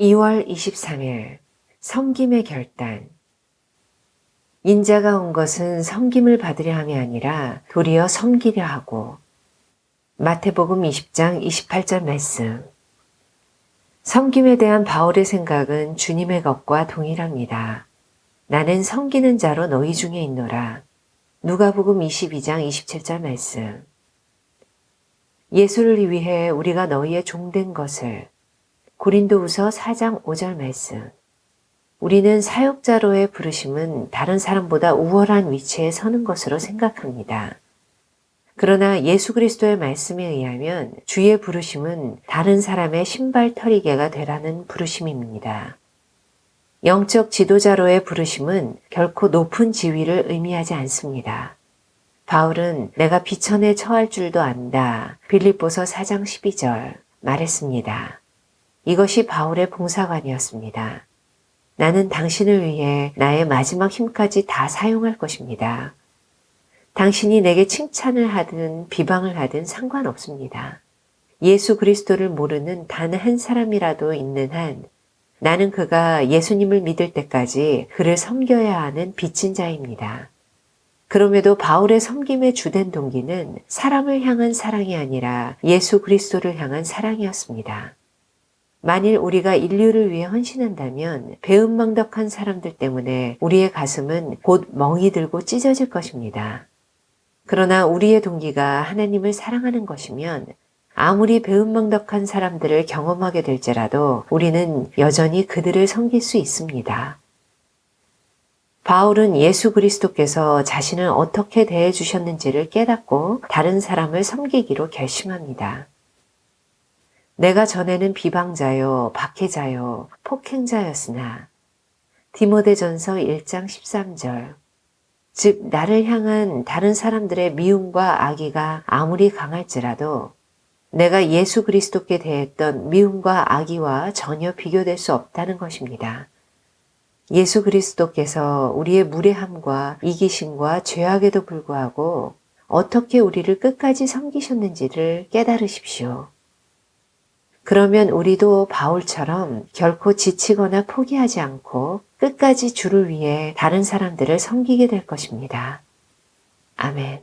2월 23일 섬김의 결단 인자가 온 것은 섬김을 받으려 함이 아니라 도리어 섬기려 하고 마태복음 20장 28절 말씀 섬김에 대한 바울의 생각은 주님의 것과 동일합니다. 나는 섬기는 자로 너희 중에 있노라. 누가복음 22장 27절 말씀 예수를 위해 우리가 너희의 종된 것을 고린도후서 4장 5절 말씀. 우리는 사역자로의 부르심은 다른 사람보다 우월한 위치에 서는 것으로 생각합니다. 그러나 예수 그리스도의 말씀에 의하면 주의 부르심은 다른 사람의 신발 털이개가 되라는 부르심입니다. 영적 지도자로의 부르심은 결코 높은 지위를 의미하지 않습니다. 바울은 내가 비천에 처할 줄도 안다. 빌립보서 4장 12절 말했습니다. 이것이 바울의 봉사관이었습니다. 나는 당신을 위해 나의 마지막 힘까지 다 사용할 것입니다. 당신이 내게 칭찬을 하든 비방을 하든 상관없습니다. 예수 그리스도를 모르는 단 한 사람이라도 있는 한 나는 그가 예수님을 믿을 때까지 그를 섬겨야 하는 빚진 자입니다. 그럼에도 바울의 섬김의 주된 동기는 사람을 향한 사랑이 아니라 예수 그리스도를 향한 사랑이었습니다. 만일 우리가 인류를 위해 헌신한다면 배은망덕한 사람들 때문에 우리의 가슴은 곧 멍이 들고 찢어질 것입니다. 그러나 우리의 동기가 하나님을 사랑하는 것이면 아무리 배은망덕한 사람들을 경험하게 될지라도 우리는 여전히 그들을 섬길 수 있습니다. 바울은 예수 그리스도께서 자신을 어떻게 대해 주셨는지를 깨닫고 다른 사람을 섬기기로 결심합니다. 내가 전에는 비방자요, 박해자요, 폭행자였으나 디모데전서 1장 13절 즉 나를 향한 다른 사람들의 미움과 악의가 아무리 강할지라도 내가 예수 그리스도께 대했던 미움과 악의와 전혀 비교될 수 없다는 것입니다. 예수 그리스도께서 우리의 무례함과 이기심과 죄악에도 불구하고 어떻게 우리를 끝까지 섬기셨는지를 깨달으십시오. 그러면 우리도 바울처럼 결코 지치거나 포기하지 않고 끝까지 주를 위해 다른 사람들을 섬기게 될 것입니다. 아멘.